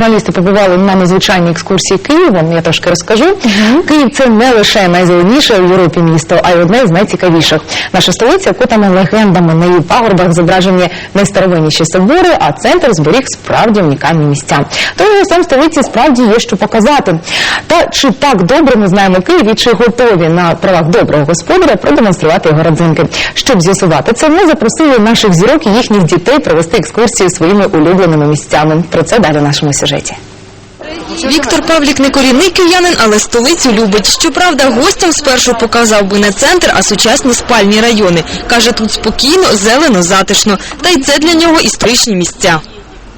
Журналісти побували на незвичайній екскурсії Києвом. Я трошки розкажу. Київ це не лише найзеленіше в Європі місто, а й одне з найцікавіших. Наша столиця окутана легендами. На її пагорбах зображені найстаровинніші собори, а центр зберіг справді унікальні місця. Тому сам столиці справді є що показати. Та чи так добре ми знаємо Київ і чи готові на правах доброго господаря продемонструвати його родзинки? Щоб з'ясувати це, ми запросили наших зірок і їхніх дітей провести екскурсію своїми улюбленими місцями. Про це далі нашому сюжеті. Віктор Павлік не корінний киянин, але столицю любить. Щоправда, гостям спершу показав би не центр, а сучасні спальні райони. Каже, тут спокійно, зелено, затишно. Та й це для нього історичні місця.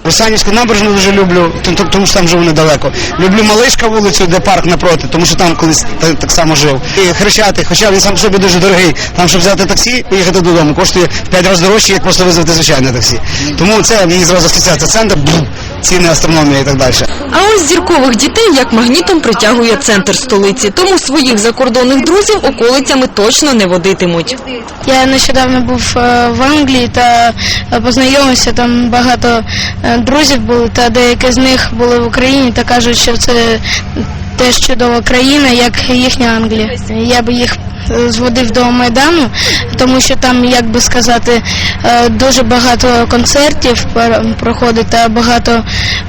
Русанівську набережну дуже люблю, тому- що там живу недалеко. Люблю Малишка вулицю, де парк напроти, тому що там колись так само жив. І Хрещатик, хоча він сам по собі дуже дорогий. Там, щоб взяти таксі, поїхати додому, коштує в 5 разів дорожче, як просто визвати звичайне таксі. Тому це мені зразу асоціація центр, ціни, астрономія і так далі. А ось зіркових дітей як магнітом притягує центр столиці. Тому своїх закордонних друзів околицями точно не водитимуть. Я нещодавно був е, в Англії та е, познайомився там багато е, друзів було, та деякі з них були в Україні та кажуть, що це теж чудова країна, як їхня Англія. Я би їх зводив до Майдану, тому що там, як би сказати, е, дуже багато концертів проходить та багато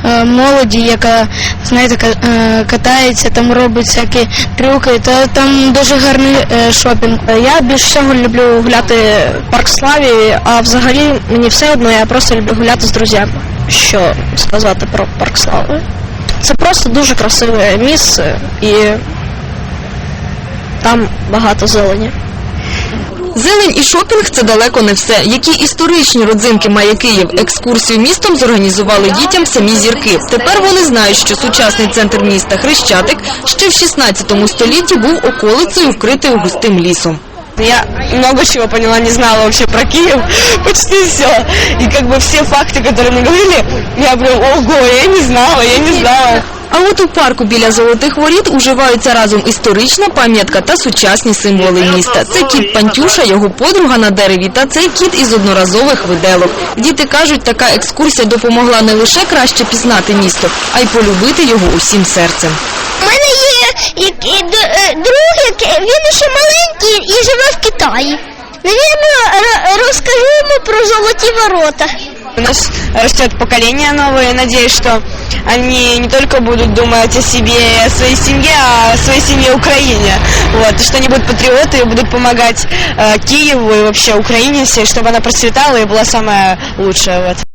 е, молоді, яка знаєте, е, катається, там робить всякі трюки, та там дуже гарний е, шопінг. Я більш всього люблю гуляти парк Славі, а взагалі мені все одно, я просто люблю гуляти з друзями. Що сказати про парк Слави? Це просто дуже красиве місце і там багато зелені. Зелень і шопінг – це далеко не все. Які історичні родзинки має Київ? Екскурсію містом зорганізували дітям самі зірки. Тепер вони знають, що сучасний центр міста Хрещатик ще в 16 столітті був околицею, вкритою густим лісом. Я много чего поняла, не знала вообще про Киев, почти все. И как бы все факты, которые мне говорили, я прям, ого, я не знала, я не знала. А от у парку біля Золотих Воріт уживаються разом історична пам'ятка та сучасні символи міста. Це кіт Пантюша, його подруга на дереві та цей кіт із одноразових виделок. Діти кажуть, така екскурсія допомогла не лише краще пізнати місто, а й полюбити його усім серцем. У мене є і е, друг, він ще маленький і живе в Китаї. Навірно, р- розкажу йому про золоті ворота. У нас растет поколение новое, надеюсь, что они не только будут думать о себе и о своей семье, а о своей семье Украине. Вот, и что они будут патриоты и будут помогать э, Киеву и вообще Украине всей, чтобы она процветала и была самая лучшая. Вот.